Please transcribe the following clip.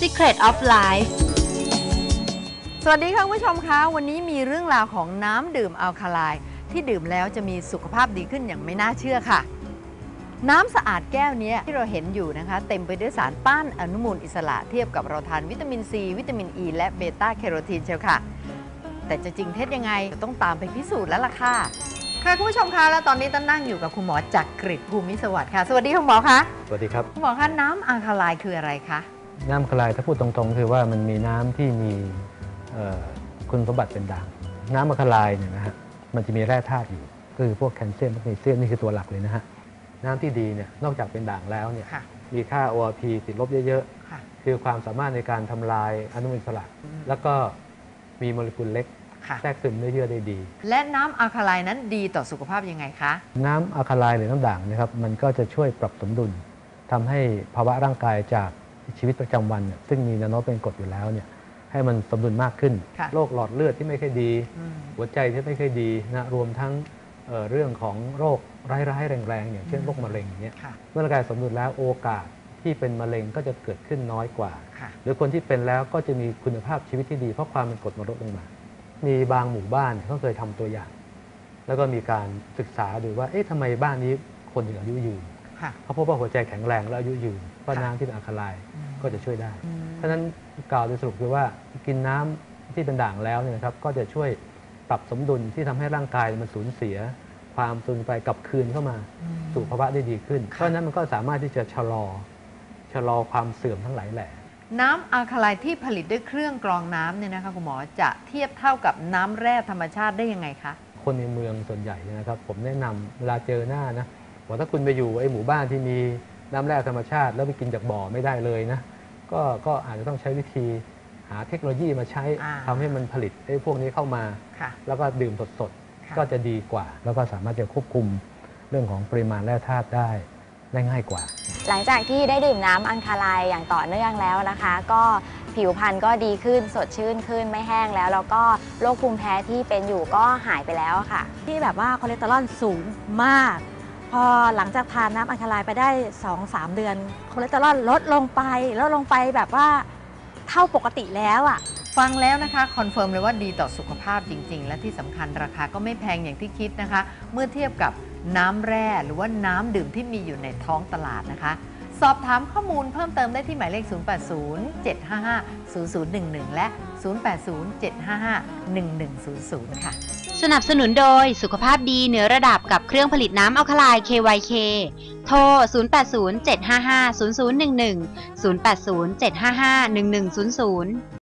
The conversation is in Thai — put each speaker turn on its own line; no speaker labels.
Secret of Life
สวัสดีค่ะคุณผู้ชมคะวันนี้มีเรื่องราวของน้ำดื่มอัลคาไลน์ที่ดื่มแล้วจะมีสุขภาพดีขึ้นอย่างไม่น่าเชื่อค่ะ น้ำสะอาดแก้วเนี้ยที่เราเห็นอยู่นะคะ เต็มไปด้วยสารต้านอนุมูลอิสระเทียบกับเราทานวิตามินซีวิตามินอ e ีและเบต้าแคโรทีนเชียวค่ะ แต่จะจริงเท็จยังไงต้องตามไปพิสูจน์แล้วล่ะค่ะค่ะคุณผู้ชมคะแล้วตอนนี้ต้นนั่งอยู่กับคุณหมอจักกริดภูมิสวัสดิ์ค่ะ สวัสดีคุณหมอคะ
สวัสดีครับ
คุณหมอคะน้ำอัลคาไลน์คืออะไรคะ
น้ำคลายถ้าพูดตรงๆ คือว่ามันมีน้ำที่มีเอ่อคุณสมบัติเป็นด่าง น้ำอัลคาไลน์เนี่ยนะฮะมันจะมีแร่ธาตุอยู่ก็คือพวกแคลเซียมแมกนีเซียมนี่คือตัวหลักเลยนะฮะน้ำที่ดีเนี่ยนอกจากเป็นด่างแล้วเนี่ย
ค่ะ
มีค่า ORP ติดลบเยอะ
ค่ะ
ๆคือความสามารถในการทำลายอนุมูลอิสระ
อืม
แล้วก็มีโมเลกุลเล็ก
ค่ะ
แทรกซึมเนื้อเยื่อได้ดี
และน้ำอัลคาไลน์นั้นดีต่อสุขภาพยังไงคะ
น้ำอัลคาไลน์หรือน้ำด่างนะครับมันก็จะช่วยปรับสมดุลทำให้ภาวะร่างกายจาก ชีวิตประจำวันเนี่ยซึ่งมีนาโนตเป็นกรดอยู่แล้วเนี่ยให้มันสมดุลมากขึ้น
ค่ะ
โรคหลอดเลือดที่ไม่ค่อยดี
อืม
หัวใจที่ไม่ค่อยดีนะรวมทั้งเอ่อเรื่องของโรคร้ายๆแรงๆอย่างเช่นโรคมะเร็งเนี่ย
ค่ะ
เมื่อร่างกายสมดุลแล้วโอกาสที่เป็นมะเร็งก็จะเกิดขึ้นน้อยกว่า
ค่ะ
หรือคนที่เป็นแล้วก็จะมีคุณภาพชีวิตที่ดีเพราะความเป็นกรดมันลดลงมา มีบางหมู่บ้านเขาเคยทำตัวอย่าง แล้วก็มีการศึกษาดูว่า เอ๊ะทำไมบ้านนี้คนถึงอายุยืน
ค่ะ
เขาพบว่าหัวใจแข็งแรงและอายุยืนเพราะ
ค่ะ
น้ำที่เป็นอะคาไลน์
อืม
ก็จะช่วยได้
อืม
เพราะฉะนั้นกล่าวโดยสรุปคือว่ากินน้ำที่เป็นด่างแล้วเนี่ยนะครับก็จะช่วยปรับสมดุลที่ทำให้ร่างกายมันสูญเสีย ความสูญไปกลับคืนเข้ามา
อืม
สู่ภาวะได้ดีขึ้น
ค่ะ
เพราะฉะนั้นมันก็สามารถที่จะชะลอชะลอความเสื่อมทั้งหลายแหละ
น้ำอัลคาไลน์ที่ผลิตด้วยเครื่องกรองน้ำเนี่ยนะคะคุณหมอจะเทียบเท่ากับน้ำแร่ธรรมชาติได้ยังไงคะ
คนในเมืองส่วนใหญ่เนยนะครับ ผมแนะนำเวลาเจอหน้านะบอกถ้าคุณไปอยู่ไอ้หมู่บ้านที่มีน้ำแร่ธรรมชาติ แล้วไปกินจากบ่อไม่ได้เลยนะ ก็ก็อาจจะต้องใช้วิธีหาเทคโนโลยีมาใช้
อ่า
ทำให้มันผลิตไอ้พวกนี้เข้ามา
ค่ะ
แล้วก็ดื่มสด
ค่ะ
ๆ ก็จะดีกว่า แล้วก็สามารถจะควบคุมเรื่องของปริมาณแร่ธาตุได้ได้ง่ายกว่า
หลังจากที่ได้ดื่มน้ำอัญคาไลน์อย่างต่อเนื่องแล้วนะคะ ก็ผิวพรรณก็ดีขึ้นสดชื่นขึ้นไม่แห้งแล้ว แล้วก็โรคภูมิแพ้ที่เป็นอยู่ก็หายไปแล้วค่ะ
ที่แบบว่าคอเลสเตอรอลสูงมาก พอหลังจากทานน้ำอัญคาไลน์ไปได้ 2-3 เดือนคอเลสเตอรอลลดลงไปลดลงไปแบบว่าเท่าปกติแล้วอะ
ฟังแล้วนะคะคอนเฟิร์มเลยว่าดีต่อสุขภาพจริง ๆ และที่สำคัญราคาก็ไม่แพงอย่างที่คิดนะคะ เมื่อเทียบกับน้ำแร่หรือว่าน้ำดื่มที่มีอยู่ในท้องตลาดนะคะ สอบถามข้อมูลเพิ่มเติมได้ที่หมายเลข 0807550011 และ 0807551100 ค่ะ
สนับสนุนโดยสุขภาพดีเหนือระดับกับเครื่องผลิตน้ำอัลคาไลน์ KYK โทร 0807550011 0807551100